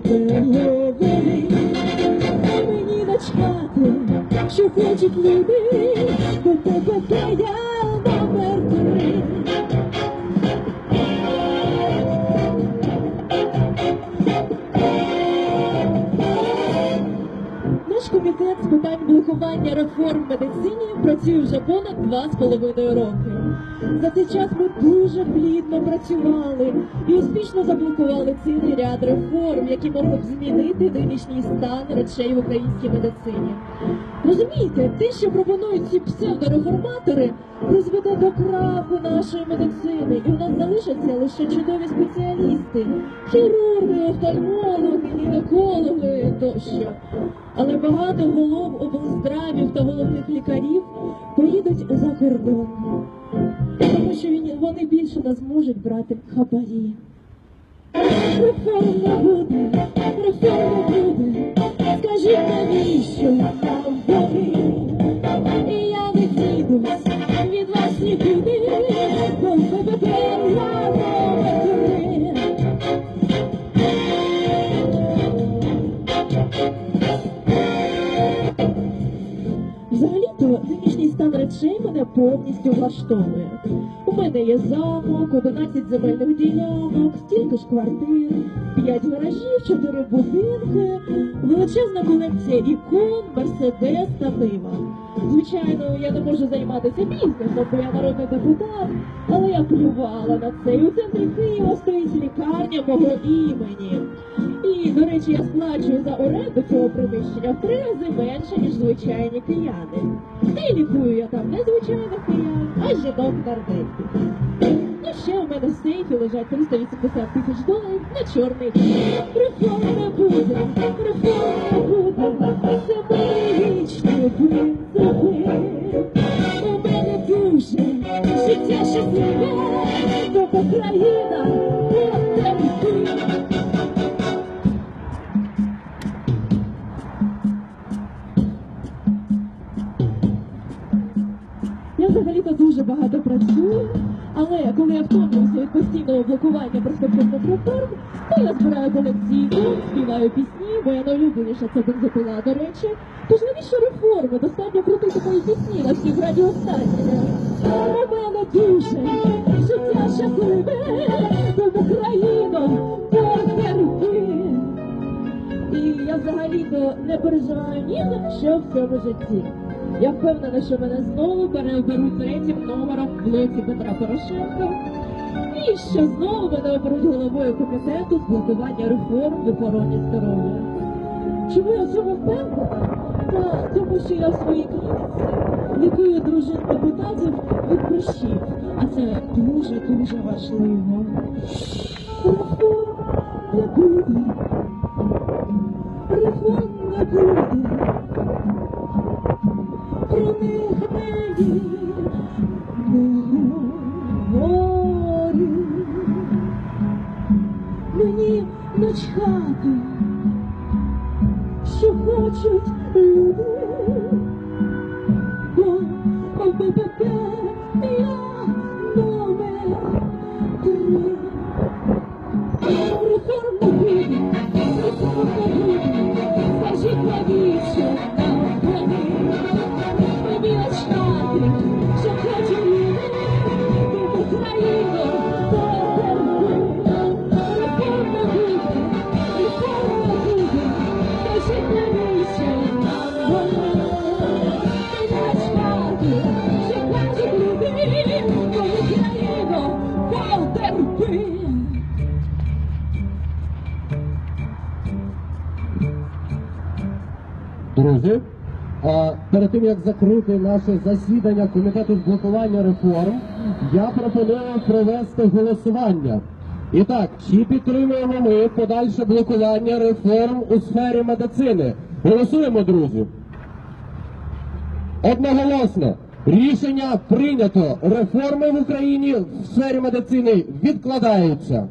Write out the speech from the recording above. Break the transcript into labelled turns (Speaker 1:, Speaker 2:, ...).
Speaker 1: тебе говори, а мені начхати, що хочуть люди. Комітет з питань блокування реформ в медицині працює вже понад два з половиною роки. За цей час ми дуже плідно працювали і успішно заблокували цілий ряд реформ, які могли б змінити нинішній стан речей в українській медицині. Розумієте, те, що пропонують ці псевдореформатори, призведе до краху нашої медицини, і у нас залишаться лише чудові спеціалісти, хірурги, офтальмологи, гінекологи тощо. Але багато голов облздравів та головних лікарів поїдуть за кордон, тому що вони більше не зможуть брати хабарі. Реформа буде, реформа буде. Скажіть навіщо нам вони? І я не дідусь повністю влаштовує. У мене є замок, 11 земельних ділянок, стільки ж квартир, 5 гаражів, 4 будинки, величезна колекція ікон, мерседес та нива. Звичайно, я не можу займатися бізнесом, бо я народний депутат, але я плювала на це. І у центрі Києва стоїть лікарня мого імені. І, до речі, я сплачую за оренду цього приміщення в три рази менше, ніж звичайні кияни. І лікую я там не звичайних киян, а жінок нардепів. Ну, ще у мене в сейфі лежать 380 тисяч доларів на чорний. Реформ не буде, реформ не буде, це мої вічні принципи. Життя щасливе, бо Україна потерпить. Я взагалі-то дуже багато працюю, але коли я втомлююся від постійного блокування перспективних реформ, то я збираю колекційку, співаю пісні, моя найулюбленіша це бензопила, до речі. Тож навіщо реформи? Достатньо крутити мої пісні на всіх радіостанціях. Мене дуже життя щасливе, бо Україну потерпи. І я взагалі-то не переживаю ні за що в цьому житті. Я впевнена, що мене знову переоберуть третім номером в блоці Петра Порошенка. І що знову мене оберуть головою комітету з блокування реформ в охороні здоров'я. Чому я в цьому впевнена? Тому що я в своїй клініці лікую дружин депутатів від прищів. А це дуже-дуже важливо. Реформ не буде. Реформ не буде. Про них не хочуть люди. Бо ОБПП
Speaker 2: Друзі, перед тим як закрити наше засідання комітету з блокування реформ, я пропоную провести голосування. І так, чи підтримуємо ми подальше блокування реформ у сфері медицини? Голосуємо, друзі. Одноголосно. Рішення прийнято. Реформи в Україні в сфері медицини відкладаються.